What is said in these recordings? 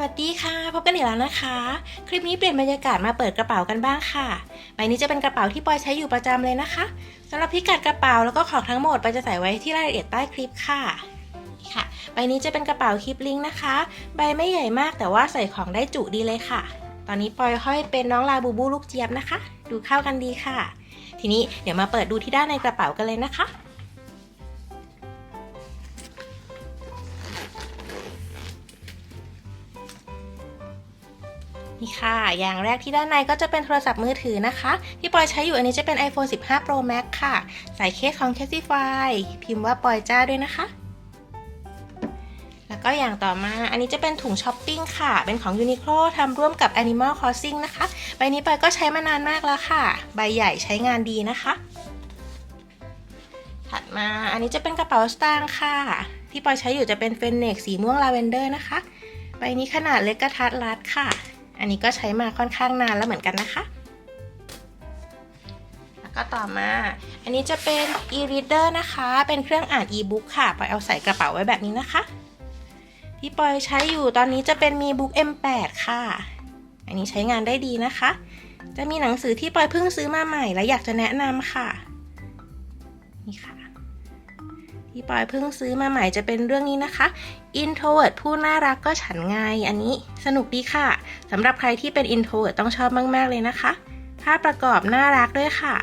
สวัสดีค่ะพบกันอีกแล้วนะคะ คลิปนี้เปลี่ยนบรรยากาศมาเปิดกระเป๋ากันบ้างค่ะ ใบนี้จะเป็นกระเป๋าที่ปอยใช้อยู่ประจำเลยนะคะสำหรับพิกัดกระเป๋าแล้วก็ของทั้งหมดปอยจะใส่ไว้ที่รายละเอียดใต้คลิปค่ะค่ะ ใบนี้จะเป็นกระเป๋าคลิปลิงนะคะ ใบไม่ใหญ่มากแต่ว่าใส่ของได้จุดีเลยค่ะ ตอนนี้ปอยห้อยเป็นน้องลาบูบูลูกเจี๊ยบนะคะ ดูเข้ากันดีค่ะ ทีนี้เดี๋ยวมาเปิดดูที่ด้านในกระเป๋ากันเลยนะคะ นี่ค่ะ อย่างแรกที่ด้านในก็จะเป็นโทรศัพท์มือถือนะคะ ที่ปอยใช้อยู่อันนี้จะเป็น iPhone 15 Pro Max ค่ะ ใส่เคสของ Casify พิมพ์ว่าปอยจ้าด้วยนะคะ แล้วก็อย่างต่อมาอันนี้จะเป็นถุงช้อปปิ้งค่ะ เป็นของ Uniqlo ทำร่วมกับ Animal Crossing นะคะ ใบนี้ปอยก็ใช้มานานมากแล้วค่ะ ใบใหญ่ใช้งานดีนะคะ ถัดมาอันนี้จะเป็นกระเป๋าสตางค์ค่ะ ที่ปอยใช้อยู่จะเป็นเฟนเนกสีม่วงลาเวนเดอร์นะคะ ใบนี้ขนาดเล็กกระทัดรัดค่ะ อันนี้ก็ใช้มาค่อนข้างนานแล้วเหมือนกันนะคะ แล้วก็ต่อมา อันนี้จะเป็น e-reader นะคะ เป็นเครื่องอ่าน e-book ค่ะปอยเอาใส่กระเป๋าไว้แบบนี้นะคะ ที่ปอยใช้อยู่ตอนนี้จะเป็นมี book M8 ค่ะ อันนี้ใช้งานได้ดีนะคะ จะมีหนังสือที่ปอยเพิ่งซื้อมาใหม่และอยากจะแนะนำค่ะ นี่ค่ะ ที่ปอยเพิ่งซื้อมาใหม่จะเป็นเรื่องนี้นะคะ introvert ผู้น่ารักก็ฉันไงอันนี้สนุกดีค่ะสำหรับใครที่เป็น introvert ต้องชอบมาก ๆ เลยนะคะ ภาพประกอบน่ารักด้วยค่ะ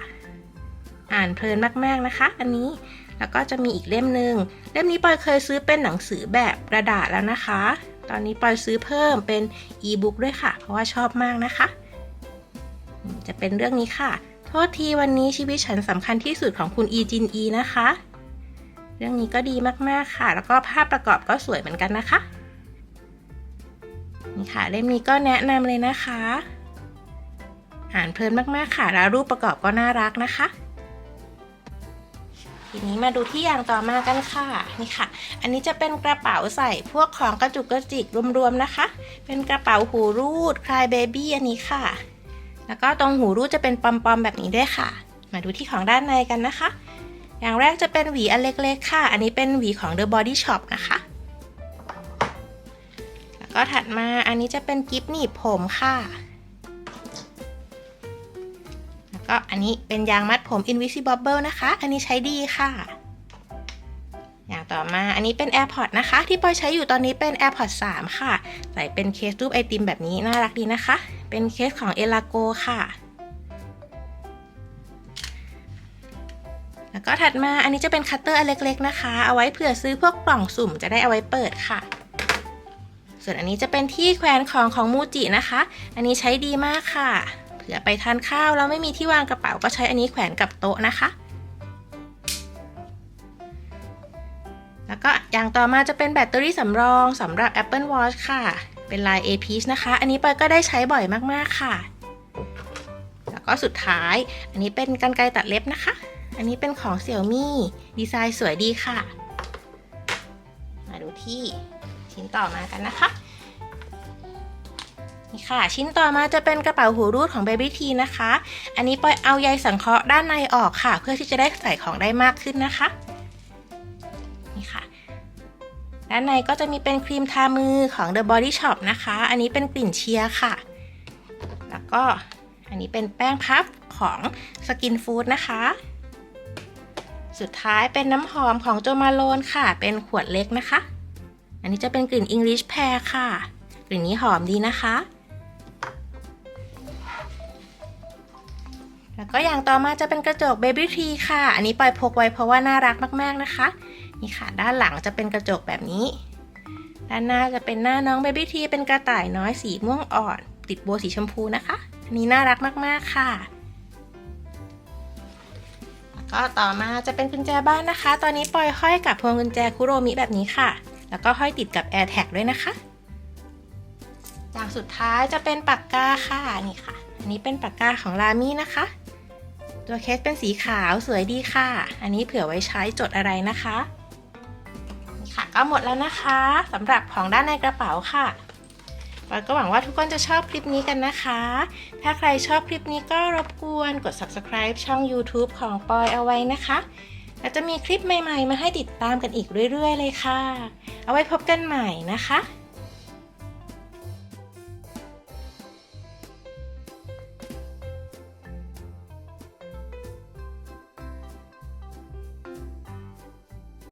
อ่านเพลินมากๆนะคะ อันนี้แล้วก็จะมีอีกเล่มหนึ่งเล่มนี้ปอยเคยซื้อเป็นหนังสือแบบกระดาษแล้วนะคะ ตอนนี้ปอยซื้อเพิ่มเป็น e-book ด้วยค่ะ เพราะว่าชอบมากนะคะ จะเป็นเรื่องนี้ค่ะ โทษทีวันนี้ชีวิตฉันสำคัญที่สุดของคุณอีจินอีนะคะ เรื่องนี้ก็ดีมากๆค่ะ แล้วก็ภาพประกอบก็สวยเหมือนกันนะคะ นี่ค่ะเล่มนี้ก็แนะนำเลยนะคะ อ่านเพลินมากๆค่ะแล้วรูปประกอบก็น่ารักนะคะทีนี้มาดูที่อย่างต่อมากันค่ะนี่ค่ะ อันนี้จะเป็นกระเป๋าใส่พวกของกระจุกกระจิกรวมๆนะคะ เป็นกระเป๋าหูรูดคลายเบบี้อันนี้ค่ะ แล้วก็ตรงหูรูดจะเป็นปอมๆแบบนี้ด้วยค่ะ มาดูที่ของด้านในกันนะคะ อย่างแรกจะเป็นหวีอันเล็กๆค่ะ อันนี้เป็นหวีของ The Body Shop นะคะ แล้วก็ถัดมาอันนี้จะเป็นกิฟหนีบผมค่ะ แล้วก็อันนี้เป็นยางมัดผม Invisible นะคะ อันนี้ใช้ดีค่ะ อย่างต่อมาอันนี้เป็น AirPods นะคะ ที่ปอยใช้อยู่ตอนนี้เป็น AirPods 3ค่ะ ใส่เป็นเคสรูปไอติมแบบนี้น่ารักดีนะคะ เป็นเคสของ Elago ค่ะ แล้วก็ถัดมาอันนี้จะเป็นคัตเตอร์อันเล็กๆนะคะ เอาไว้เผื่อซื้อพวกกล่องสุ่มจะได้เอาไว้เปิดค่ะ ส่วนอันนี้จะเป็นที่แขวนของของมูจินะคะ อันนี้ใช้ดีมากค่ะ เผื่อไปทานข้าวแล้วไม่มีที่วางกระเป๋าก็ใช้อันนี้แขวนกับโต๊ะนะคะแล้วก็อย่างต่อมาจะเป็นแบตเตอรี่สำรองสำหรับ Apple Watch ค่ะ เป็นลาย A Piece นะคะ อันนี้ปอยก็ได้ใช้บ่อยมาก ๆ ค่ะ แล้วก็สุดท้าย อันนี้เป็นกันไกรตัดเล็บนะคะ อันนี้เป็นของเสี่ยวมี่ดีไซน์สวยดีค่ะ มาดูที่ชิ้นต่อมากันนะคะนี่ค่ะ ชิ้นต่อมาจะเป็นกระเป๋าหูรูดของ Baby T นะคะ อันนี้ปอยเอาใยสังเคราะห์ด้านในออกค่ะ เพื่อที่จะได้ใส่ของได้มากขึ้นนะคะนี่ค่ะด้านในก็จะมีเป็นครีมทามือของ The Body Shop นะคะ อันนี้เป็นกลิ่นเชียร์ค่ะ แล้วก็อันนี้เป็นแป้งพับของ Skin Food นะคะ สุดท้ายเป็นน้ำหอมของโจมาโลนค่ะ เป็นขวดเล็กนะคะ อันนี้จะเป็นกลิ่น English Pear ค่ะ กลิ่นนี้หอมดีนะคะ แล้วก็อย่างต่อมาจะเป็นกระจก Baby Tree ค่ะ อันนี้ปล่อยพกไว้เพราะว่าน่ารักมาก ๆนะคะ นี่ค่ะ ด้านหลังจะเป็นกระจกแบบนี้ ด้านหน้าจะเป็นหน้าน้อง Baby Tree เป็นกระต่ายน้อยสีม่วงอ่อน ติดโบว์สีชมพูนะคะ อันนี้น่ารักมากๆค่ะ ก็ต่อมาจะเป็นกุญแจบ้านนะคะ ตอนนี้ปอยห้อยกับพวงกุญแจคุโรมิแบบนี้ค่ะ แล้วก็ห้อยติดกับ AirTag ด้วยนะคะอย่างสุดท้ายจะเป็นปากกาค่ะนี่ค่ะ อันนี้เป็นปากกาของลามี่นะคะ ตัวเคสเป็นสีขาวสวยดีค่ะ อันนี้เผื่อไว้ใช้จดอะไรนะคะนี่ค่ะก็หมดแล้วนะคะสำหรับของด้านในกระเป๋าค่ะ ปอยก็หวังว่าทุกคนจะชอบคลิปนี้กันนะคะ ถ้าใครชอบคลิปนี้ก็รบกวนกด subscribe ช่อง YouTube ของปอยเอาไว้นะคะแล้วจะมีคลิปใหม่ ๆ มาให้ติดตามกันอีกเรื่อย ๆ เลยค่ะ เอาไว้พบกันใหม่นะคะ